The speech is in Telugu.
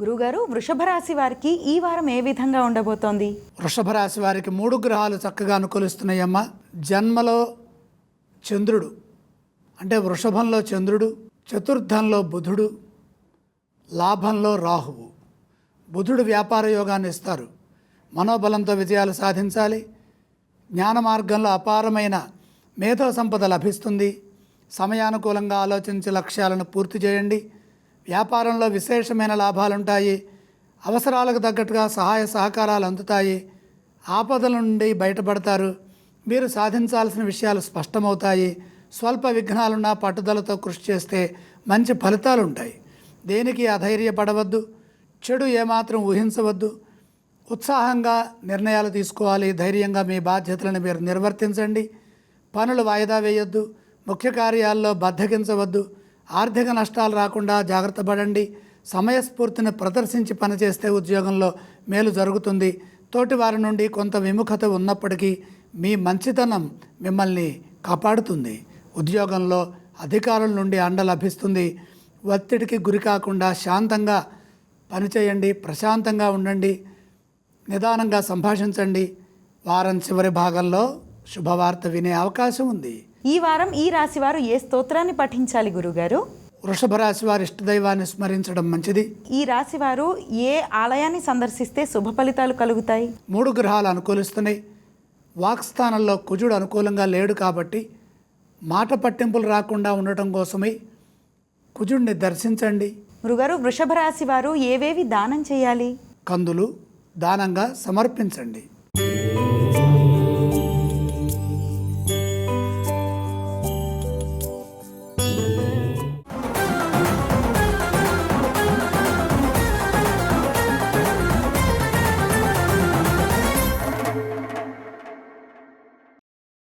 గురుగారు వృషభ రాశి వారికి ఈ వారం ఏ విధంగా ఉండబోతోంది? వృషభ రాశి వారికి మూడు గ్రహాలు చక్కగా అనుకూలిస్తున్నాయమ్మ. జన్మలో చంద్రుడు అంటే వృషభంలో చంద్రుడు చతుర్థంలో బుధుడు లాభంలో రాహువు. బుధుడు వ్యాపార యోగాన్ని ఇస్తారు. మనోబలంతో విజయాలు సాధించాలి. జ్ఞాన మార్గంలో అపారమైన మేధో సంపద లభిస్తుంది. సమయానుకూలంగా ఆలోచించి లక్ష్యాలను పూర్తి చేయండి. వ్యాపారంలో విశేషమైన లాభాలుంటాయి. అవసరాలకు తగ్గట్టుగా సహాయ సహకారాలు అందుతాయి. ఆపదల నుండి బయటపడతారు. మీరు సాధించాల్సిన విషయాలు స్పష్టమవుతాయి. స్వల్ప విఘ్నాలున్నా పట్టుదలతో కృషి చేస్తే మంచి ఫలితాలు ఉంటాయి దేనికి అధైర్యపడవద్దు. చెడు ఏమాత్రం ఊహించవద్దు. ఉత్సాహంగా నిర్ణయాలు తీసుకోవాలి. ధైర్యంగా మీ బాధ్యతలను మీరు నిర్వర్తించండి. పనులు వాయిదా వేయొద్దు. ముఖ్య కార్యాల్లో బద్దకించవద్దు. ఆర్థిక నష్టాలు రాకుండా జాగ్రత్త పడండి. సమయస్ఫూర్తిని ప్రదర్శించి పనిచేస్తే ఉద్యోగంలో మేలు జరుగుతుంది. తోటి వారి నుండి కొంత విముఖత ఉన్నప్పటికీ మీ మంచితనం మిమ్మల్ని కాపాడుతుంది. ఉద్యోగంలో అధికారుల నుండి అండ లభిస్తుంది. ఒత్తిడికి గురి కాకుండా శాంతంగా పనిచేయండి ప్రశాంతంగా ఉండండి నిదానంగా సంభాషించండి. వారం చివరి భాగంలో శుభవార్త వినే అవకాశం ఉంది. ఈ వారం ఈ రాశి వారు ఏ స్తోత్రాన్ని పఠించాలి గురుగారు? వృషభ రాశి వారి ఇష్టదైవాన్ని స్మరించడం మంచిది. ఈ రాశి వారు ఏ ఆలయాన్ని సందర్శిస్తే శుభ ఫలితాలు కలుగుతాయి? మూడు గ్రహాలు అనుకూలిస్తున్నాయి. వాక్స్థానంలో కుజుడు అనుకూలంగా లేడు కాబట్టి మాట పట్టింపులు రాకుండా ఉండటం కోసమై కుజుడిని దర్శించండి. గురుగారు వృషభ రాశి వారు ఏవేవి దానం చేయాలి? కందులు దానంగా సమర్పించండి.